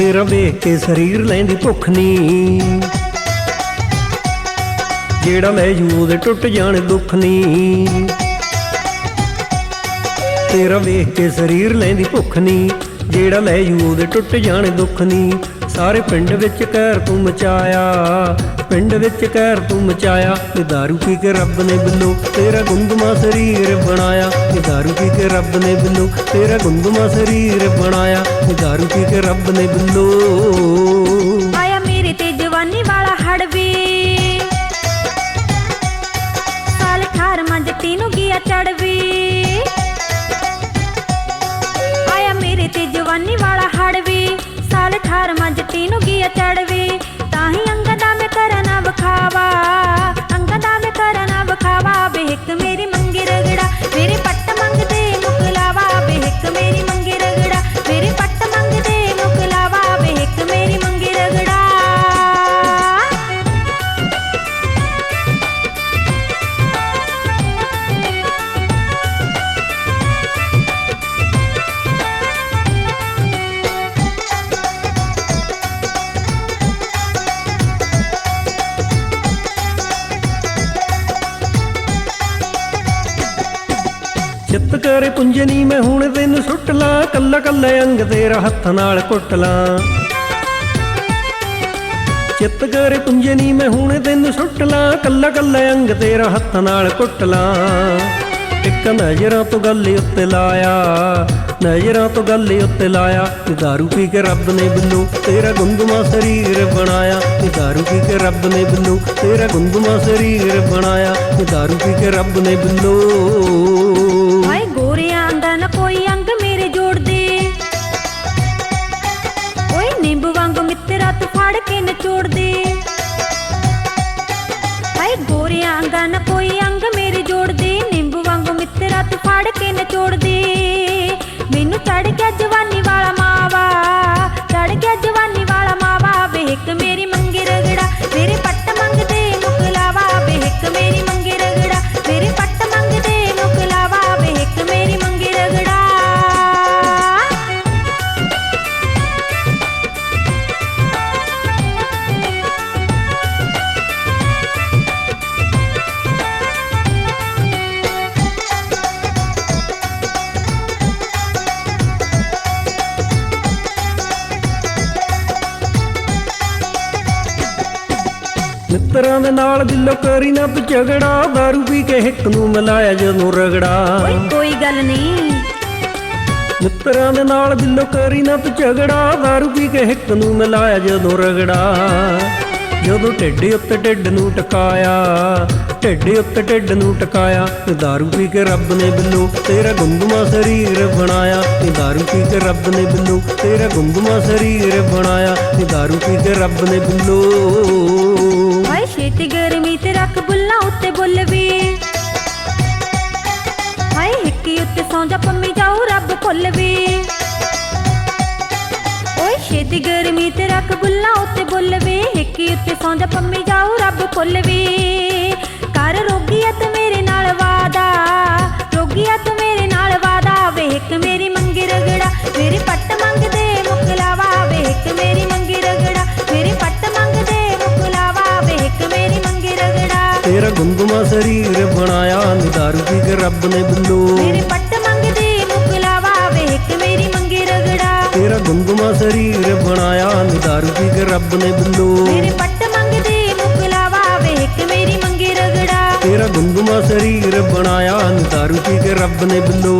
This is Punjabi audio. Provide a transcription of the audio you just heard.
ਤੇਰਾ ਵੇਖ ਕੇ ਸਰੀਰ ਲੈਂਦੀ ਭੁੱਖ ਨੀ। ਜਿਹੜਾ ਲੈ ਜੂ ਉਹਦੇ ਟੁੱਟ ਜਾਣ ਦੁੱਖ ਨੀ। ਤੇਰਾ ਵੇਖ ਕੇ ਸਰੀਰ ਲੈਂਦੀ ਭੁੱਖ ਨੀ। ਜਿਹੜਾ ਲੈ ਜੂ ਉਹਦੇ ਟੁੱਟ ਜਾਣ ਦੁੱਖ ਨੀ। ਸਾਰੇ ਪਿੰਡ ਵਿੱਚ ਕਹਿਰ ਤੂੰ ਮਚਾਇਆ ਪਿੰਡ ਵਿੱਚ ਕਹਿਰ ਤੂੰ ਮਚਾਇਆ ਤੇ दारू ਪੀ ਕੇ ਰੱਬ ਨੇ ਬਿੱਲੋ ਤੇਰਾ ਗੁੰਦਮਾ ਸਰੀਰ ਬਣਾਇਆ ਤੇ दारू ਪੀ ਕੇ ਰੱਬ ਨੇ ਬਿੱਲੋ ਤੇਰਾ ਗੁੰਦਮਾ ਸਰੀਰ ਬਣਾਇਆ ਤੇ दारू ਪੀ ਕੇ ਰੱਬ ਨੇ ਬਿੱਲੋ ਚਿੱਤ ਕਰੇ ਪੁੰਜਨੀ ਮੈਂ ਹੁਣ ਤੈਨੂੰ ਸੁੱਟ ਲਾਂ ਕੱਲਾ ਕੱਲਾ ਅੰਗ ਤੇਰਾ ਹੱਥ ਨਾਲ ਕੁੱਟ ਲਾਂ ਚਿੱਤ ਕਰੇ ਪੁੰਜਨੀ ਮੈਂ ਹੁਣ ਤੈਨੂੰ ਸੁੱਟ ਲਾਂ ਕੱਲਾ ਕੱਲਾ ਅੰਗ ਤੇਰਾ ਹੱਥ ਨਾਲ ਕੁੱਟ ਲਾਂ ਇੱਕ ਨਜ਼ਰਾਂ ਤੋਂ ਗੱਲ ਉੱਤੇ ਲਾਇਆ ਨਜ਼ਰਾਂ ਤੋਂ ਗੱਲ ਉੱਤੇ ਲਾਇਆ ਤੇ दारू ਪੀ ਕੇ ਰੱਬ ਨੇ ਬਿੱਲੂ ਤੇਰਾ ਗੁੰਦਮਾ ਸਰੀਰ ਬਣਾਇਆ ਤੇ दारू ਪੀ ਕੇ ਰੱਬ ਨੇ ਬਿੱਲੂ ਤੇਰਾ ਗੁੰਦਮਾ ਸਰੀਰ ਬਣਾਇਆ ਤੇ दारू ਪੀ ਕੇ ਰੱਬ ਨੇ ਬਿੱਲੂ ਮਿੱਤਰਾਂ ਦੇ ਨਾਲ ਦਿਲੋਂ ਕਰੀ ਨਾ ਤੂੰ ਝਗੜਾ दारू ਪੀ ਕੇ ਹਿੱਕ ਨੂੰ ਮਿਲਾਇਆ ਜਦੋਂ ਰਗੜਾ ਓਏ ਕੋਈ ਗੱਲ ਨਹੀਂ ਮਿੱਤਰਾਂ ਦੇ ਨਾਲ ਦਿਲੋਂ ਕਰੀ ਨਾ ਤੂੰ ਝਗੜਾ दारू ਪੀ ਕੇ ਹਿੱਕ ਨੂੰ ਮਿਲਾਇਆ ਜਦੋਂ ਰਗੜਾ ਜਦੋਂ ਢਿੱਡ ਉੱਤੇ ਢਿੱਡ ਨੂੰ ਟਕਾਇਆ ਢਿੱਡ ਉੱਤੇ ਢਿੱਡ ਨੂੰ ਟਕਾਇਆ ਤੇ दारू ਪੀ ਕੇ ਰੱਬ ਨੇ ਬਿੱਲੂ ਤੇਰਾ ਗੁੰਦਮਾ ਸਰੀਰ ਬਣਾਇਆ ਤੇ दारू ਪੀ ਕੇ ਰੱਬ ਨੇ ਬਿੱਲੂ ਤੇਰਾ ਗੁੰਦਮਾ ਸਰੀਰ ਬਣਾਇਆ ਤੇ दारू ਪੀ ਕੇ ਰੱਬ ਨੇ ਬਿੱਲੂ ਹਾਏ ਗਰਮੀ ਤੇ ਰੱਖ ਬੁੱਲਾਂ ਉੱਤੇ ਬੁੱਲ ਵੀ। ਹਾਏ, ਹਿੱਕੀ ਉੱਤੇ ਸੌਂ ਜਾ ਪੰਮੀ ਜਾਊ ਰੱਬ ਭੁੱਲ ਵੀ। ਓਏ, ਛੇਤੀ ਗਰਮੀ ਤੇ ਰੱਖ ਬੁੱਲਾਂ ਉੱਤੇ ਬੁੱਲ ਵੀ। ਹਿੱਕੀ ਉੱਤੇ ਸੌਂ ਜਾ ਪੰਮੀ ਜਾਊ ਰੱਬ ਭੁੱਲ ਵੀ। ਕਰ ਰੋਗੀਆ ਤੇ ਮੇਰੇ ਨਾਲ ਵਾਦਾ। ਰੋਗੀਆ ਤੂੰ ਰੱਬ ਨੇ ਬੁੱਲੋ ਮੇਰੇ ਪੱਟ ਮੰਗਦੇ ਮੁਕਲਾਵਾ ਵੇਖ ਮੇਰੀ ਮੰਗੇ ਰਗੜਾ। ਤੇਰਾ ਗੁੰਗਮਾ ਸਰੀਰ ਬਣਾਇਆ ਨਿਦਾਰੂ ਵੀ ਕੇ ਰੱਬ ਨੇ ਬੁੱਲੋ ਮੇਰੇ ਪੱਟ ਮੰਗਦੇ ਮੁਕਲਾਵਾ ਵੇਖ ਮੇਰੀ ਮੰਗੇ ਰਗੜਾ। ਤੇਰਾ ਗੁੰਗਮਾ ਸਰੀਰ ਬਣਾਇਆ ਨਿਦਾਰੂ ਵੀ ਕੇ ਰੱਬ ਨੇ ਬੁੱਲੋ